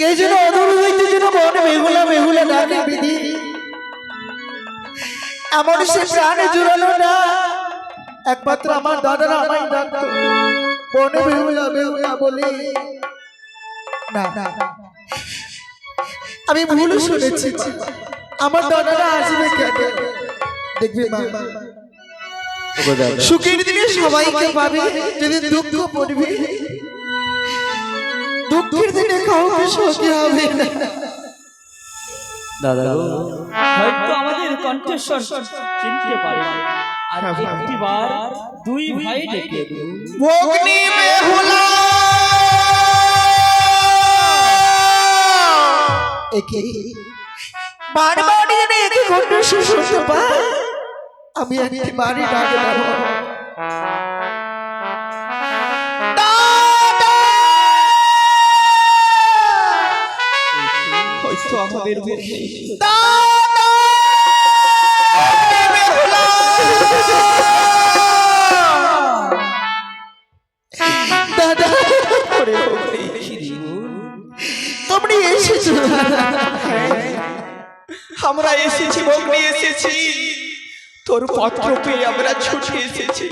কে যেন অদূর হইতে যেন মন বেহুলা বেহুলা ডাকে বিধি। এমন সে প্রাণে জুড়ালো না। একমাত্র আমার দাদারা আমায় ডাকতো মনে বলে। না আমি ভুল শুনেছি আমার দাদারা আসবে কেন? দেখবি মা। সুখের দিনে সবাইকে পাবে যদি দুঃখ পড়বে দুঃখের দিনে কাউকে সুখী হবে না। দাদা হয়তো আমাদের কণ্ঠস্বর চিনতে পারে। আর একটিবার দুই ভাই ডেকে। ভগ্নি বেহুলা একে বারবার যেন একে ঘটনা শেষ হতে আমি একটি বাড়ি ডাকে হয়তো আমাদের মুখে দাদা! করে এসেছ। আমরা এসেছি বগ্নি এসেছি। তোর পত্র পেয়ে আমরা ছুটে এসেছি।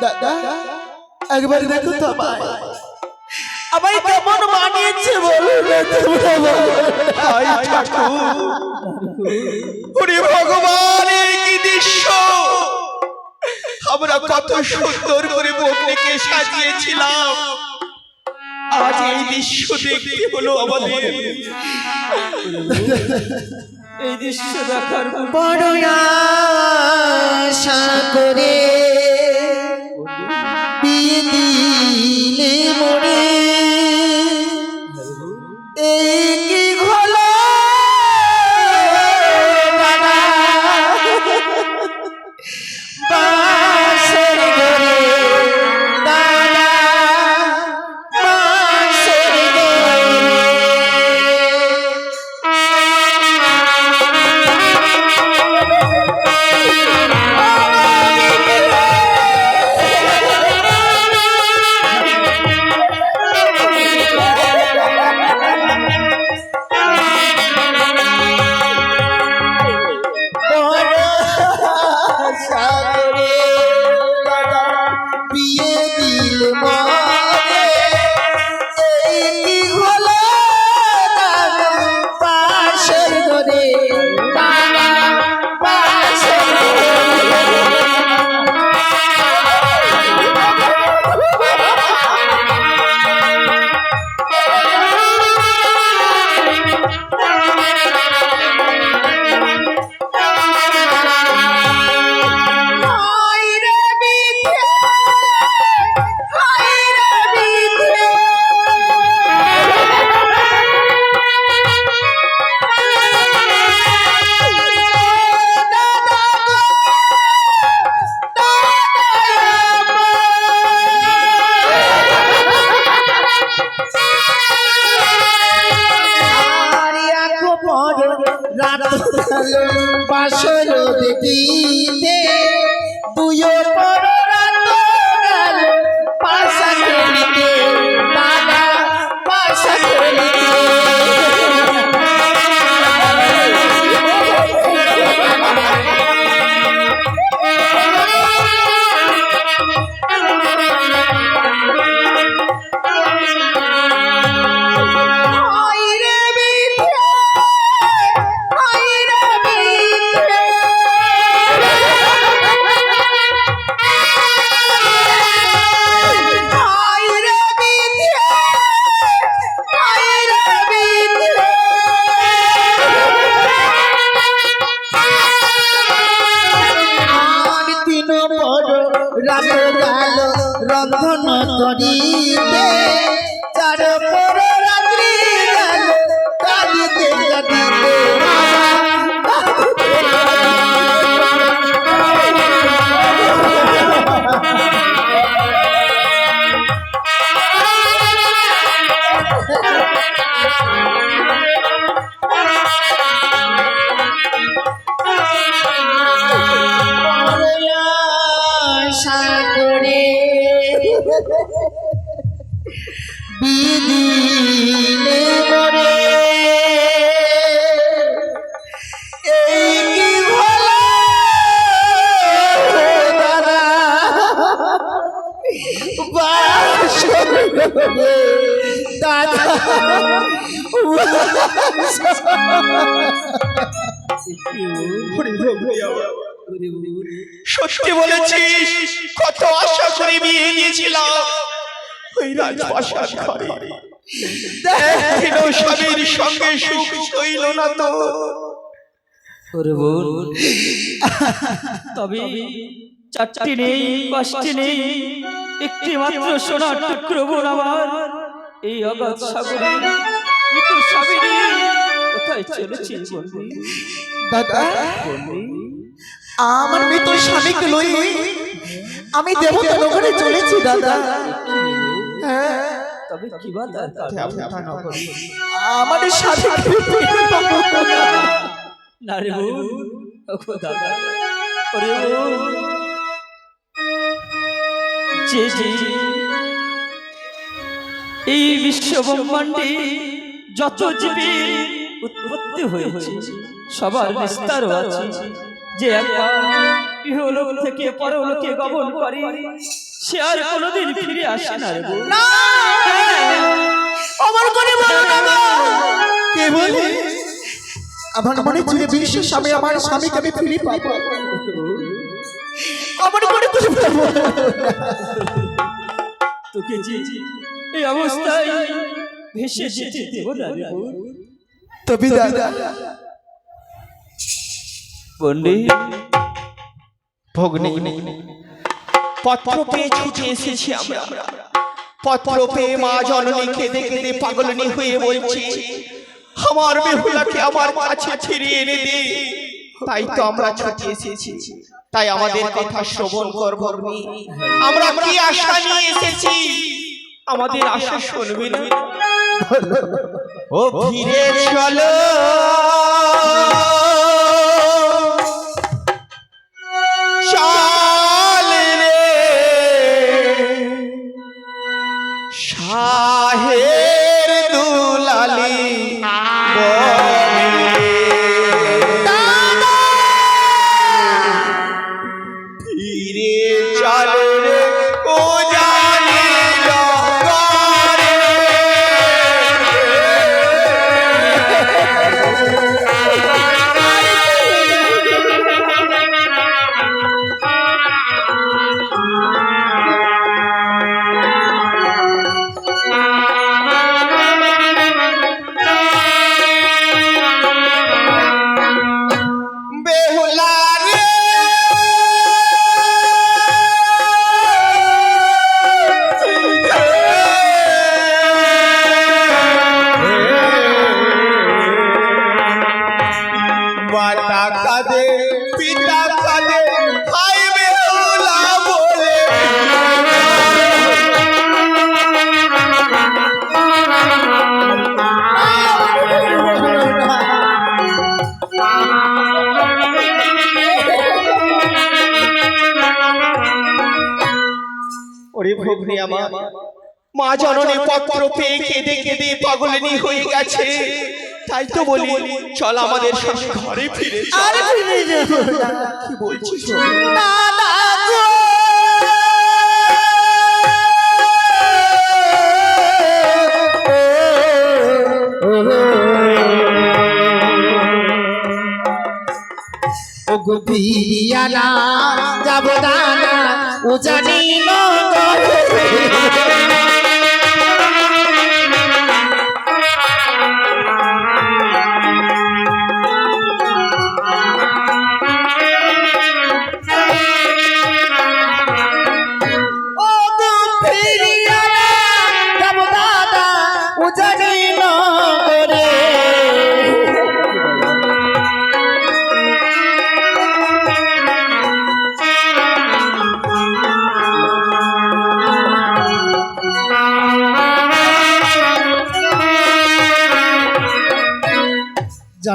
দাদা একবার দেখো তো আমায় কেমন মানিয়েছে বলো না তোমরা? বলো। হাই ঠাকুর। ওরে ভগবান এই কি দৃশ্য? আমরা কত সুন্দর করে বগ্নিকে সাজিয়েছিলাম। আজ এই দৃশ্য দেখতে হলো আমাদের। এই দৃশ্য দেখার বড় আশা করে বিয়ে দিলে মরে এই রন্ধন করিতে চার সত্যি বলেছিস কত আশ্বাস করে বিয়ে নিয়েছিলাম ঘরে স্বামীর সঙ্গে সুখ হইল না তো। ওরে বোন। তবে চারটি নেই পাঁচটি নেই একটি মাত্র সোনার টুকরো বোন আমার। এই অগাধ সাগরে মৃত স্বামীরে কোথায় চলেছে দাদা আমার মৃত স্বামীকে লই আমি দেবতা নগরে চলেছি দাদা। হ্যাঁ তবে কি বা দাদা আমার স্বামীকে ফিরে পাবো। না রে দাদা। ওরে যে এই বিশ্ব ব্রহ্মাণ্ডে যত জীবের উৎপত্তি হয়েছে সবার বিস্তারও আছে। যে একবার ইহলোক থেকে পরলোকে গমন করে সে আর কোনোদিন ফিরে আসে না রে আমার করে বলো না। কে বলে? আমার মনে জুড়ে বিশ্ব স্বামী আমার স্বামীকে আমি ফিরে পাবো। আমার মনে করে বলো তোকে যে এই অবস্থায় ভেসে যেতে দেব না রে তবে দাদা পণ্ডিত ভগ্নি। পত্র পেয়ে ছুটে এসেছি আমরা। পত্র পেয়ে মা জননী কেঁদে কেঁদে পাগলনি হয়ে বলছি, আমার বেহুলাকে আমার কাছে ফিরিয়ে এনে দে। তাই তো আমরা ছুটে এসেছি। তাই আমাদের কথা শ্রবণ কর ভগ্নি। আমরা কি আশা নিয়ে এসেছি? আমাদের আশা শুনবি ও ফিরে চল। পিতা ওরে ভগ্নি আমার মা জননী পত্র পেয়ে কেঁদে কেঁদে পাগলিনী হয়ে গেছে। তাই তো বলি চল আমাদের সঙ্গে ঘরে ফিরে চল। আরে ফিরে। কি বলছিস দাদা যাব দানা ও জানি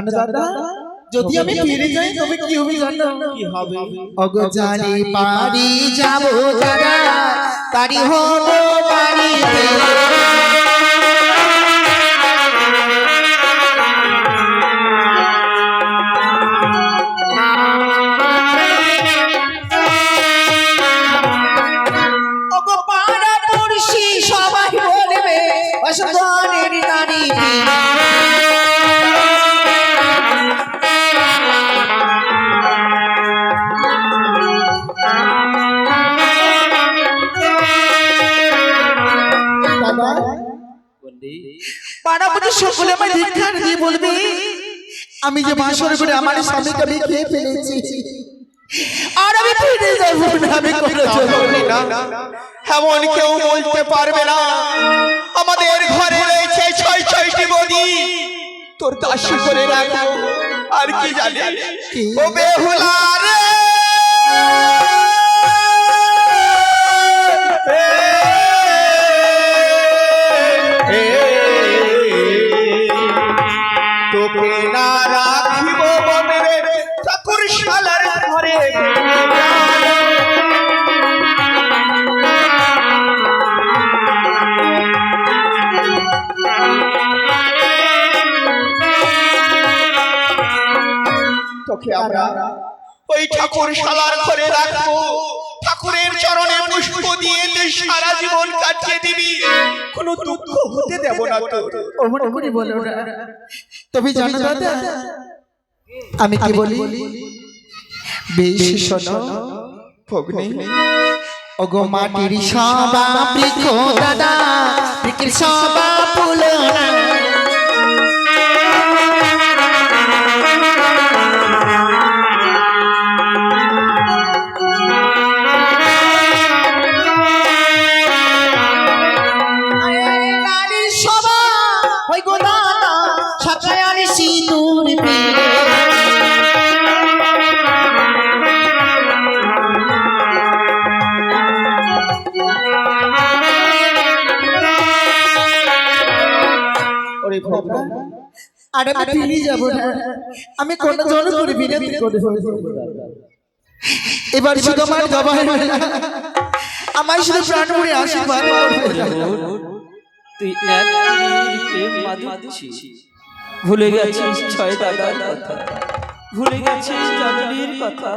জানো দাদা যদি আমি ফিরে যাই তবে কি হবে জানো কি হবে? অগো জানি পারি যাব দাদা তারি হব বাড়িতে সকলে আমায় ধিক্কার দিয়ে বলবে? আমি যে বাসর করে আমার স্বামীকে আমি খেয়ে ফেলেছি। আর আমি ফিরে যাব না আমি এমন কেউ বলতে পারবে না। আমাদের ঘরে রয়েছে ছয় ছয়টি বদি। তোর দাসী করে রাখব। আর কি জানি? ও বেহুলা রে আমরা ওই ঠাকুর শালার ঘরে রাখব। ঠাকুরের চরণে পুষ্প দিয়ে তুই সারা জীবন কাটিয়ে দিবি। কোনো দুঃখ হতে দেব না তোর। অমন করে বলো না তবে জানো দাদা আমি কি বলি? বেশ শোনো ভগ্নি ওগো মাটির সবা বৃক্ষ দাদা বৃক্ষের সবা আর আমি ফিরে যাব না। আমি কোন জন করে বিনতি করে এবার শুধু আমার জবাই আমার শুধু প্রাণ ভরে আশীর্বাদ। তুই এক ভুলে গেছিস ছয় দাদার কথা। ভুলে গেছিস জননীর কথা।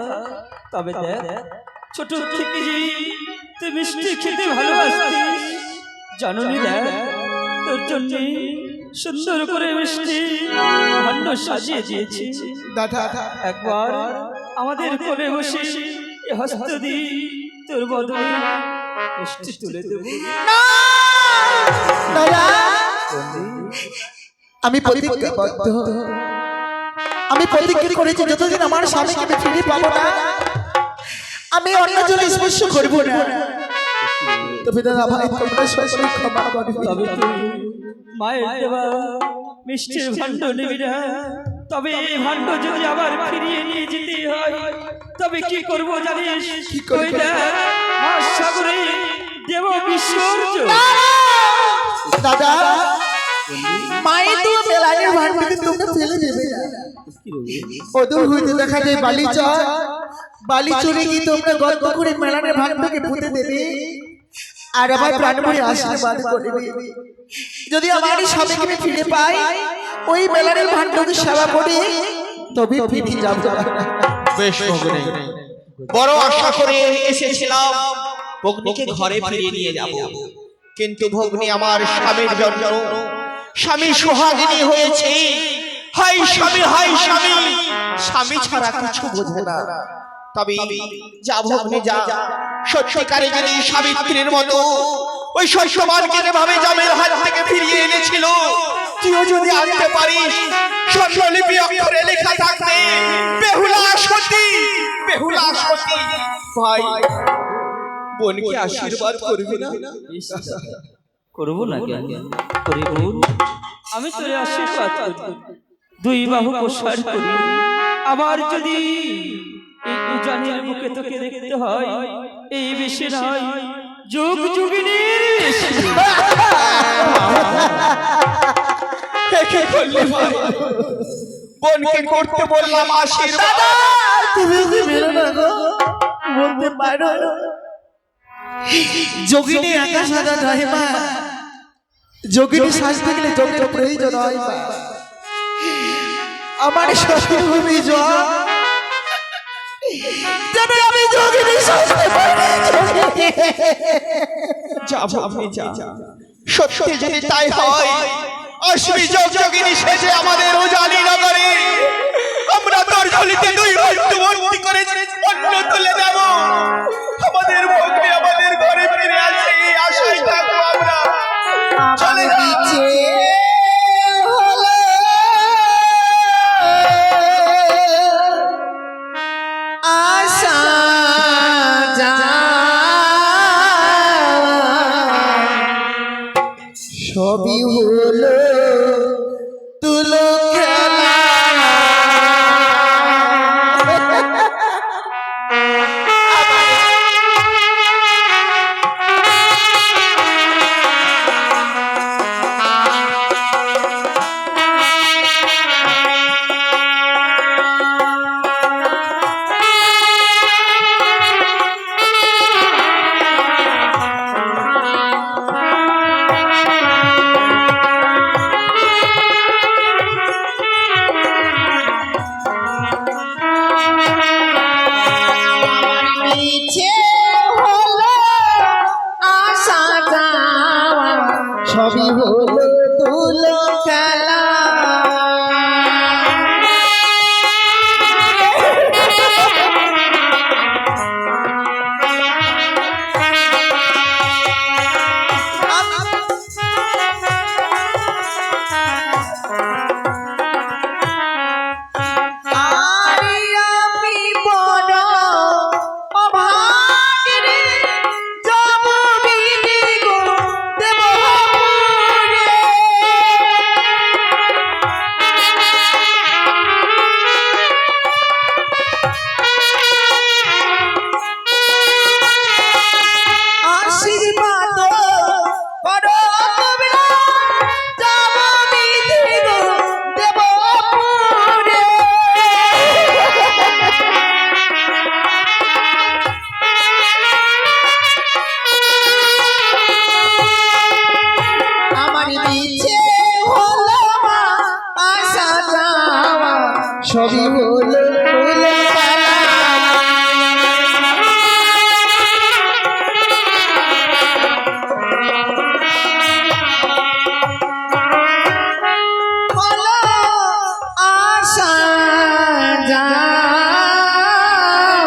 তবে দেখ ছোট থেকে যে তুই মিষ্টি খেতে ভালোবাসতিস। জননী দেখ তোর জন্য সুন্দর করে মিষ্টি ভাণ্ড সাজিয়ে দিয়েছি। দাদা একবার আমাদের কোলে বসে এ হস্ত দি তোর বদলে মিষ্টি তুলে দেবো। দাদা! আমি প্রতিজ্ঞাবদ্ধ। আমি প্রতিজ্ঞা করেছি যতদিন আমার স্বামীকে আমি ফিরে পাবো না আমি অন্য জন স্পর্শ করব না। তবে দাদা ভাই তোমরা সবাই ক্ষমা করবে তবে মায়ের দেওয়া মিষ্টির ভাণ্ড নিবি না। তবে এই ভাণ্ড যদি আবার ফিরিয়ে নিয়ে যেতে হয় তবে কি করব জানিস? কি সাগরে দেব বিসর্জন দাদা মায়ের তো বেলানের ভান্ডকে তোমরা ফেলে দেবে না। হইতে দেখা যায় বালি চর বালি চড়ে কি তোমরা গল্প করে মেলানের ভান্ডকে পুঁতে দেবে। আর প্রাণময় আশীর্বাদ করবে যদি আমার এই স্বামীকে আমি ফিরে পাই ওই ভান্ডকে সেবা করে তবে ফিরে যাব। বেশ বড় আশা করে এসেছিলাম। ভগ্নিকে ঘরে ফিরিয়ে নিয়ে যাব। কিন্তু ভগ্নি আমার স্বামীর জন্য স্বামী সোহাগিনী হয়েছে। হাই স্বামী হাই স্বামী স্বামী। ছাড়া কিছু বোঝে না। তবে যা ভগ্নি যা। সত্যিকারে যদি সাবিত্রীর মতো ওই শস্যবানকে যেভাবে জামের হাত থেকে ফিরিয়ে এনেছিল তুইও যদি আনতে পারিস স্বর্ণলিপি অক্ষরে লেখা থাকবে বেহুলা সতী বেহুলা সতী ভাই বোনকে আশীর্বাদ করবি না? করব না? কেন? করিব? আমি তোর আশীর্বাদ দুই বাহু প্রসার করি। আবার যদি এই উজানের মুখে তোকে দেখতে হয়। এই বেশি নয়। যুগ যুগিনীর বেশি। একে করলি ভাই বোনকে করতে বললাম আশীর্বাদ। তুমি কি বেরো না গো? বলতে পারো। যোগিনী একা সাজা নয় মা। যোগিনী সাজতে গেলে যোগের প্রয়োজন হয় মা আমার শ্বশুর ভূমি জল। যেন আমি যোগিনী সাজতে পারি যা আপনি যা। সত্যি যদি তাই হয় আসবি যোগ যোগিনী শেষে আমাদের উজানি নগরে আমরা তোর ঝুলিতে দুই বস্তু ভর্তি করে অন্ন তুলে দেব। আমাদের ভক্তি আমাদের ঘরে ফিরে আসে আশায় থাকব আমরা। চলে যা।